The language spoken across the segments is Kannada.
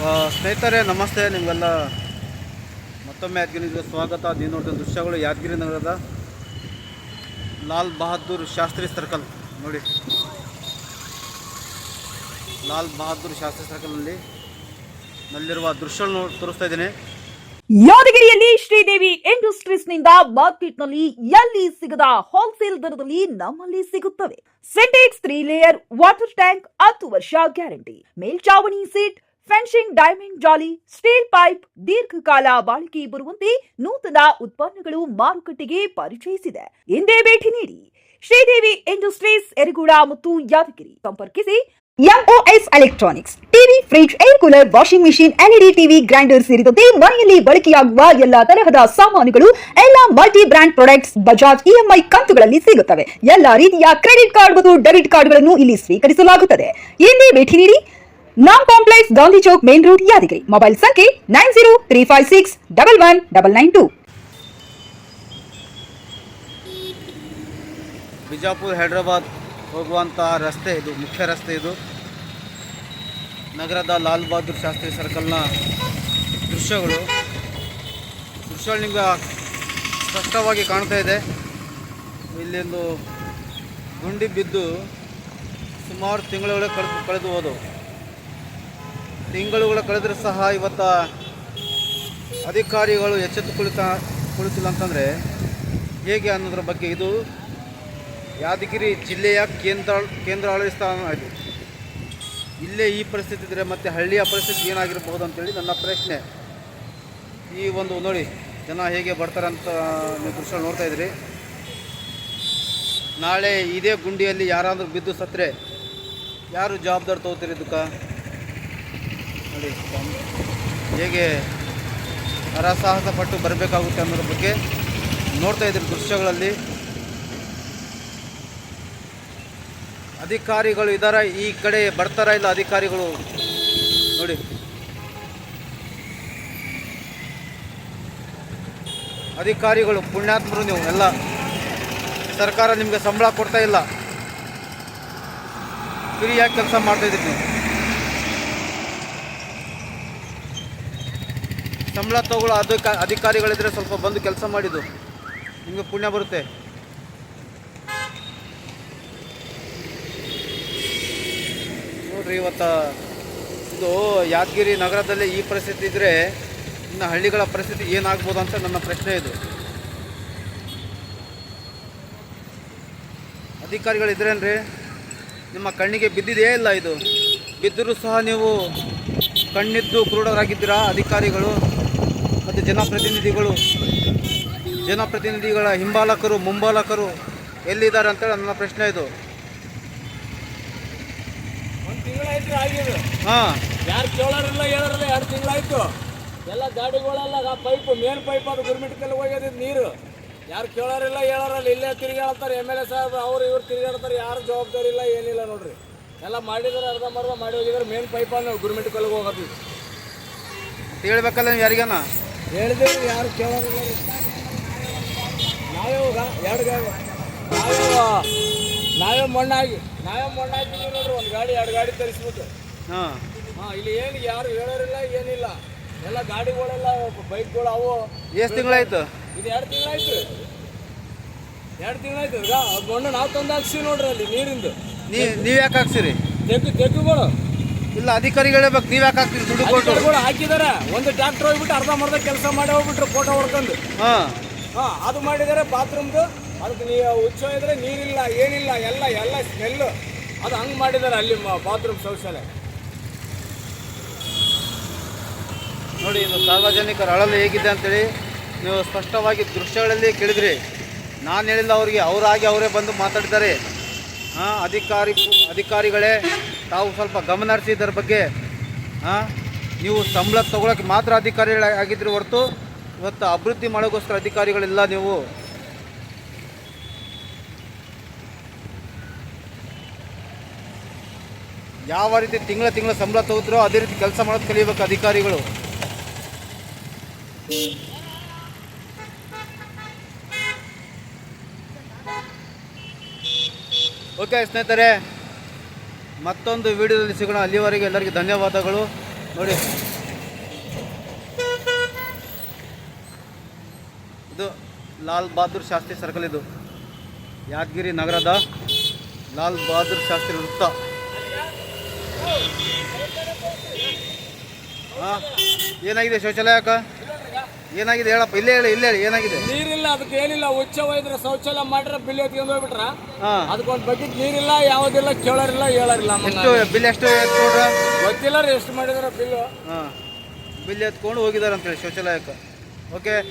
ಸ್ನೇಹಿತರೆ, ನಮಸ್ತೆ. ನಿಮಗೆಲ್ಲ ಮತ್ತೊಮ್ಮೆ ಯಾದಗಿರಿಗೆ ಸ್ವಾಗತ. ನೀವು ನೋಡಿದ ದೃಶ್ಯಗಳು ಯಾದಗಿರಿ ನಗರದ ಲಾಲ್ ಬಹದ್ದೂರ್ ಶಾಸ್ತ್ರಿ ಸರ್ಕಲ್. ನೋಡಿ. ಲಾಲ್ ಬಹದ್ದೂರ್ ಶಾಸ್ತ್ರಿ ಸರ್ಕಲ್ನಲ್ಲಿ ನಲ್ಲಿರುವ ದೃಶ್ಯಗಳು ನೋಡಿ ತೋರಿಸ್ತಾ ಇದ್ದೀನಿ. ಯಾದಗಿರಿಯಲ್ಲಿ ಶ್ರೀದೇವಿ ಇಂಡಸ್ಟ್ರೀಸ್ನಿಂದ ಮಾರ್ಕೆಟ್ನಲ್ಲಿ ಎಲ್ಲಿ ಸಿಗದ ಹೋಲ್ಸೇಲ್ ದರದಲ್ಲಿ ನಮ್ಮಲ್ಲಿ ಸಿಗುತ್ತವೆ. Sintex three layer water tank ಹತ್ತು ವರ್ಷ ಗ್ಯಾರಂಟಿ. ಮೇಲ್ಚಾವಣಿ ಸೀಟ್ ಫೆನ್ಸಿಂಗ್, ಡೈಮಂಡ್, ಜಾಲಿ, ಸ್ಟೀಲ್ ಪೈಪ್, ದೀರ್ಘಕಾಲ ಬಾಳಿಕೆ ಬರುವಂತೆ ನೂತನ ಉತ್ಪನ್ನಗಳು ಮಾರುಕಟ್ಟೆಗೆ ಪರಿಚಯಿಸಿದೆ. ಎಂದೇ ಭೇಟಿ ನೀಡಿ ಶ್ರೀದೇವಿ ಇಂಡಸ್ಟ್ರೀಸ್ ಎರಗೂಡ ಮತ್ತು ಯಾದಗಿರಿ. ಸಂಪರ್ಕಿಸಿ MOS electronics TV, fridge, air cooler, washing machine LED TV, grinder ಸೇರಿದಂತೆ ಮನೆಯಲ್ಲಿ ಬಳಕೆಯಾಗುವ ಎಲ್ಲಾ ತರಹದ ಸಾಮಾನುಗಳು, ಎಲ್ಲಾ multi brand products, Bajaj EMI ಕಂತುಗಳಲ್ಲಿ ಸಿಗುತ್ತವೆ. ಎಲ್ಲಾ ರೀತಿಯ ಕ್ರೆಡಿಟ್ ಕಾರ್ಡ್ ಮತ್ತು ಡೆಬಿಟ್ ಕಾರ್ಡ್ಗಳನ್ನು ಇಲ್ಲಿ ಸ್ವೀಕರಿಸಲಾಗುತ್ತದೆ. ಎಂದೇ ಭೇಟಿ ನೀಡಿ Nam complex Gandhi Chowk main road Yadgir mobile ಸಂಖ್ಯೆ nine zero three five six double one double nine two Bijapur, Hyderabad ಹೋಗುವಂಥ ರಸ್ತೆ ಇದು, ಮುಖ್ಯ ರಸ್ತೆ ಇದು. ನಗರದ ಲಾಲ್ ಬಹದ್ದೂರ್ ಶಾಸ್ತ್ರಿ ಸರ್ಕಲ್ನ ದೃಶ್ಯಗಳು. ದೃಶ್ಯಗಳು ನಿಮ್ಗೆ ಸ್ಪಷ್ಟವಾಗಿ ಕಾಣ್ತಾ ಇದೆ. ಇಲ್ಲೊಂದು ಗುಂಡಿ ಬಿದ್ದು ಸುಮಾರು ತಿಂಗಳುಗಳೇ ಕಳೆದು ಕಳೆದು ಹೋದವು. ತಿಂಗಳುಗಳ ಕಳೆದರೂ ಸಹ ಇವತ್ತ ಅಧಿಕಾರಿಗಳು ಎಚ್ಚೆತ್ತು ಕುಳಿತ ಕುಳಿತಿಲ್ಲ ಅಂತಂದರೆ ಹೇಗೆ ಅನ್ನೋದ್ರ ಬಗ್ಗೆ ಇದು ಯಾದಗಿರಿ ಜಿಲ್ಲೆಯ ಕೇಂದ್ರ ಕೇಂದ್ರಾಡಳಿತ ಸ್ಥಾನ ಇಲ್ಲೇ ಈ ಪರಿಸ್ಥಿತಿ ಇದ್ದರೆ ಮತ್ತು ಹಳ್ಳಿಯ ಪರಿಸ್ಥಿತಿ ಏನಾಗಿರ್ಬೋದು ಅಂತೇಳಿ ನನ್ನ ಪ್ರಶ್ನೆ. ಈ ಒಂದು ನೋಡಿ, ಜನ ಹೇಗೆ ಬರ್ತಾರೆ ಅಂತ ನೀವು ದೃಶ್ಯ ನೋಡ್ತಾ ಇದ್ದೀರಿ. ನಾಳೆ ಇದೇ ಗುಂಡಿಯಲ್ಲಿ ಯಾರಾದರೂ ಬಿದ್ದು ಸತ್ತರೆ, ಯಾರು ಜವಾಬ್ದಾರಿ ತಗೋತೀರಿ ಇದಕ್ಕೆ? ನೋಡಿ, ಹೇಗೆ ಹರಸಾಹಸ ಪಟ್ಟು ಬರಬೇಕಾಗುತ್ತೆ ಅನ್ನೋದ್ರ ಬಗ್ಗೆ ನೋಡ್ತಾ ಇದ್ರಿ ದೃಶ್ಯಗಳಲ್ಲಿ. ಅಧಿಕಾರಿಗಳು ಇದಾರ, ಈ ಕಡೆ ಬರ್ತಾರ ಇಲ್ಲ ಅಧಿಕಾರಿಗಳು? ನೋಡಿ. ಅಧಿಕಾರಿಗಳು, ಪುಣ್ಯಾತ್ಮರು ನೀವು, ಎಲ್ಲ. ಸರ್ಕಾರ ನಿಮಗೆ ಸಂಬಳ ಕೊಡ್ತಾ ಇಲ್ಲ. ಫ್ರೀಯಾಗಿ ಕೆಲಸ ಮಾಡ್ತಾ ಇದ್ದೀರಿ ನೀವು. ಸಂಬಳ ತಗೊಳ್ಳೋ ಅಧಿಕ ಅಧಿಕಾರಿಗಳಿದ್ರೆ ಸ್ವಲ್ಪ ಬಂದು ಕೆಲಸ ಮಾಡಿದ್ದು. ನಿಮಗೆ ಪುಣ್ಯ ಬರುತ್ತೆ. ನೋಡ್ರಿ ಇವತ್ತು ಇದು ಯಾದಗಿರಿ ನಗರದಲ್ಲಿ ಈ ಪರಿಸ್ಥಿತಿ ಇದ್ದರೆ ಇನ್ನು ಹಳ್ಳಿಗಳ ಪರಿಸ್ಥಿತಿ ಏನಾಗ್ಬೋದು ಅಂತ ನನ್ನ ಪ್ರಶ್ನೆ ಇದು. ಅಧಿಕಾರಿಗಳಿದ್ರೇನ್ರಿ? ನಿಮ್ಮ ಕಣ್ಣಿಗೆ ಬಿದ್ದಿದೆಯೇ ಇಲ್ಲ ಇದು. ಬಿದ್ದರೂ ಸಹ ನೀವು ಕಣ್ಣಿದ್ದು ಕುರುಡರಾಗಿದ್ದೀರಾ ಅಧಿಕಾರಿಗಳು? ಮತ್ತು ಜನಪ್ರತಿನಿಧಿಗಳು ಜನಪ್ರತಿನಿಧಿಗಳ ಹಿಂಬಾಲಕರು ಮುಂಬಾಲಕರು ಎಲ್ಲಿದ್ದಾರೆ ಅಂತೇಳಿ ನನ್ನ ಪ್ರಶ್ನೆ ಇದು. ಒಂದು ತಿಂಗಳಾಯ್ತು ಆಗಿದೆ. ಹಾಂ. ಯಾರು ಕೇಳೋರಿಲ್ಲ ಹೇಳೋರಲ್ಲ ಎರಡು ತಿಂಗಳಾಯ್ತು. ಎಲ್ಲ ಗಾಡಿಗಳೆಲ್ಲ ಪೈಪ್ ಮೇನ್ ಪೈಪ್ ಅದು ಗುರ್ಮಿಟ್ಕಲ್ಲಿ ಹೋಗ್ಯದ ನೀರು. ಯಾರು ಕೇಳೋರಿಲ್ಲ ಹೇಳೋರಲ್ಲ ಇಲ್ಲೇ ತಿರುಗಾಡ್ತಾರೆ. ಎಂ ಎಲ್ ಎ ಸಾಹೇಬ್ ಅವ್ರು ಇವ್ರು ತಿರುಗಾಡ್ತಾರೆ. ಯಾರು ಜವಾಬ್ದಾರಿ ಇಲ್ಲ ಏನಿಲ್ಲ ನೋಡ್ರಿ. ಎಲ್ಲ ಮಾಡಿದಾರೆ ಅರ್ಧ ಮರ್ಧ ಮಾಡಿ ಹೋಗಿದ್ರೆ. ಮೇನ್ ಪೈಪ್ ಅನ್ನು ಗುರ್ಮಿಟ್ಕಲ್ಲಿಗೆ ಹೋಗೋದು. ಹೇಳ್ಬೇಕಲ್ಲ ಯಾರಿಗಾನ? ಹೇಳಿದೇವಿ ಯಾರು ಕೇಳೋರಿಲ್ಲ ರೀ. ನಾವೇ ಎರಡು ಗಾಡಿ. ನಾವೇ ನಾವೇ ಮಣ್ಣಾಗಿ ನಾವೇ ಮಣ್ಣಾಗಿ ನೋಡ್ರಿ ಒಂದು ಗಾಡಿ ಎರಡು ಗಾಡಿ ತರಿಸ್ಬಿಟ್ಟು. ಹಾಂ. ಹಾ ಇಲ್ಲಿ ಏನು ಯಾರು ಹೇಳೋರಿಲ್ಲ ಏನಿಲ್ಲ. ಎಲ್ಲ ಗಾಡಿಗಳೆಲ್ಲ ಬೈಕ್ಗಳು ಅವು. ಎಷ್ಟು ತಿಂಗಳಾಯ್ತು? ಇದು ಎರಡು ತಿಂಗಳಾಯ್ತು. ಎರಡು ತಿಂಗಳಾಯ್ತು. ಅದು ಮಣ್ಣು ನಾವು ತಂದು ಹಾಕ್ಸಿವಿ ನೋಡ್ರಿ ಅಲ್ಲಿ ನೀರಿಂದು. ನೀವು ಯಾಕೆ ಹಾಕ್ಸಿರಿ? ತೆಗ್ಗು ತೆಗ್ಗುಗಳು. ಇಲ್ಲ ಅಧಿಕಾರಿಗಳೇ ಬೇಕು ನೀವು ಯಾಕೆ ಹಾಕ್ತೀರಿ? ದುಡ್ಡು ಕೊಟ್ಟು. ಅಧಿಕಾರಿಗಳು ಹಾಕಿದ್ದಾರೆ ಒಂದು ಟ್ರ್ಯಾಕ್ಟರ್ ಹೋಗ್ಬಿಟ್ಟು ಅರ್ಧ ಮರ್ಧ ಕೆಲಸ ಮಾಡಿ ಹೋಗ್ಬಿಟ್ರು ಫೋಟೋ ಹೊಡ್ಕೊಂಡು. ಹಾಂ. ಹಾ ಅದು ಮಾಡಿದ್ದಾರೆ ಬಾತ್ರೂಮ್ದು. ಅದಕ್ಕೆ ನೀ ಹುಚ್ಚು ಇದ್ರೆ ನೀರಿಲ್ಲ ಏನಿಲ್ಲ ಎಲ್ಲ ಎಲ್ಲ ಸ್ಮೆಲ್ಲು ಅದು ಹಂಗೆ ಮಾಡಿದ್ದಾರೆ ಅಲ್ಲಿ ಬಾತ್ರೂಮ್ ಶೌಚಾಲಯ. ನೋಡಿ ಇದು ಸಾರ್ವಜನಿಕರ ಅಳಲು ಹೇಗಿದೆ ಅಂತೇಳಿ ನೀವು ಸ್ಪಷ್ಟವಾಗಿ ದೃಶ್ಯಗಳಲ್ಲಿ ಕೇಳಿದ್ರಿ. ನಾನು ಹೇಳಿಲ್ಲ ಅವರಿಗೆ ಅವರಾಗಿ ಅವರೇ ಬಂದು ಮಾತಾಡಿದ್ದಾರೆ. ಹಾಂ ಅಧಿಕಾರಿ ಅಧಿಕಾರಿಗಳೇ ತಾವು ಸ್ವಲ್ಪ ಗಮನ ಹರಿಸಿ ಇದರ ಬಗ್ಗೆ, ಹಾಂ? ನೀವು ಸಂಬಳ ತಗೊಳಕ್ಕೆ ಮಾತ್ರ ಅಧಿಕಾರಿಗಳು ಆಗಿದ್ರಿ ಹೊರತು ಇವತ್ತು ಅಭಿವೃದ್ಧಿ ಮಾಡೋಕ್ಕೋಸ್ಕರ ಅಧಿಕಾರಿಗಳಿಲ್ಲ ನೀವು. ಯಾವ ರೀತಿ ತಿಂಗಳ ತಿಂಗಳ ಸಂಬಳ ತಗೋತಿರೋ ಅದೇ ರೀತಿ ಕೆಲಸ ಮಾಡೋದು ಕಲಿಬೇಕು ಅಧಿಕಾರಿಗಳು. ಓಕೆ ಸ್ನೇಹಿತರೆ ಮತ್ತೊಂದು ವಿಡಿಯೋದಲ್ಲಿ ಸಿಗೋಣ. ಅಲ್ಲಿವರೆಗೆ ಎಲ್ಲರಿಗೂ ಧನ್ಯವಾದಗಳು. ನೋಡಿ. ಇದು ಲಾಲ್ ಬಹದ್ದೂರ್ ಶಾಸ್ತ್ರಿ ಸರ್ಕಲ್ ಇದು. ಯಾದಗಿರಿ ನಗರದ ಲಾಲ್ ಬಹದ್ದೂರ್ ಶಾಸ್ತ್ರಿ ವೃತ್ತ. ಹಾಂ, ಏನಾಗಿದೆ ಶೌಚಾಲಯಕ್ಕ ಏನಾಗಿದೆ ಹೇಳಪ್ಪ ಇಲ್ಲೇ ಹೇಳಿ ಇಲ್ಲೇ ಹೇಳಿ ಏನಾಗಿದೆ? ನೀರಿಲ್ಲ ಅದಕ್ಕೆ ಏನಿಲ್ಲ ಉಚ್ಚ ಒಯ್ದ್ರೆ ಶೌಚಾಲಯ ಮಾಡ್ರೆ ಬಿಲ್ ಎತ್ಕೊಂಡು ಹೋಗ್ಬಿಟ್ರ? ಹಾ. ಅದಕ್ಕೊಂದು ಬಕೆಟ್ ನೀರಿಲ್ಲ ಯಾವುದಿಲ್ಲ ಕೇಳೋರಿಲ್ಲ ಹೇಳೋರಿಲ್ಲ ಎಷ್ಟು ಬಿಲ್ ಎಷ್ಟು ಎತ್ಕೊಂಡ್ರ? ಗೊತ್ತಿಲ್ಲ ರೀ ಎಷ್ಟು ಮಾಡಿದಾರ ಬಿಲ್ಲು. ಹಾ. ಬಿಲ್ ಎತ್ಕೊಂಡು ಅಂತ ಹೇಳಿ ಶೌಚಾಲಯಕ್ಕೆ. ಓಕೆ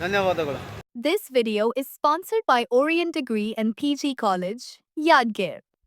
ಧನ್ಯವಾದಗಳು. This video is sponsored by Orient Degree and PG College, Yadgir.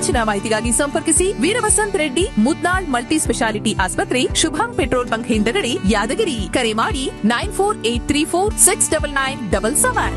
ಹೆಚ್ಚಿನ ಮಾಹಿತಿಗಾಗಿ ಸಂಪರ್ಕಿಸಿ ವೀರವಸಂತ್ ರೆಡ್ಡಿ ಮುದ್ನಾಳ್ ಮಲ್ಟಿ ಸ್ಪೆಷಾಲಿಟಿ ಆಸ್ಪತ್ರೆ, ಶುಭಂ ಪೆಟ್ರೋಲ್ ಬಂಕ್ ಹಿಂದಗಡೆ ಯಾದಗಿರಿ. ಕರೆ ಮಾಡಿ nine four eight three four six double nine double seven.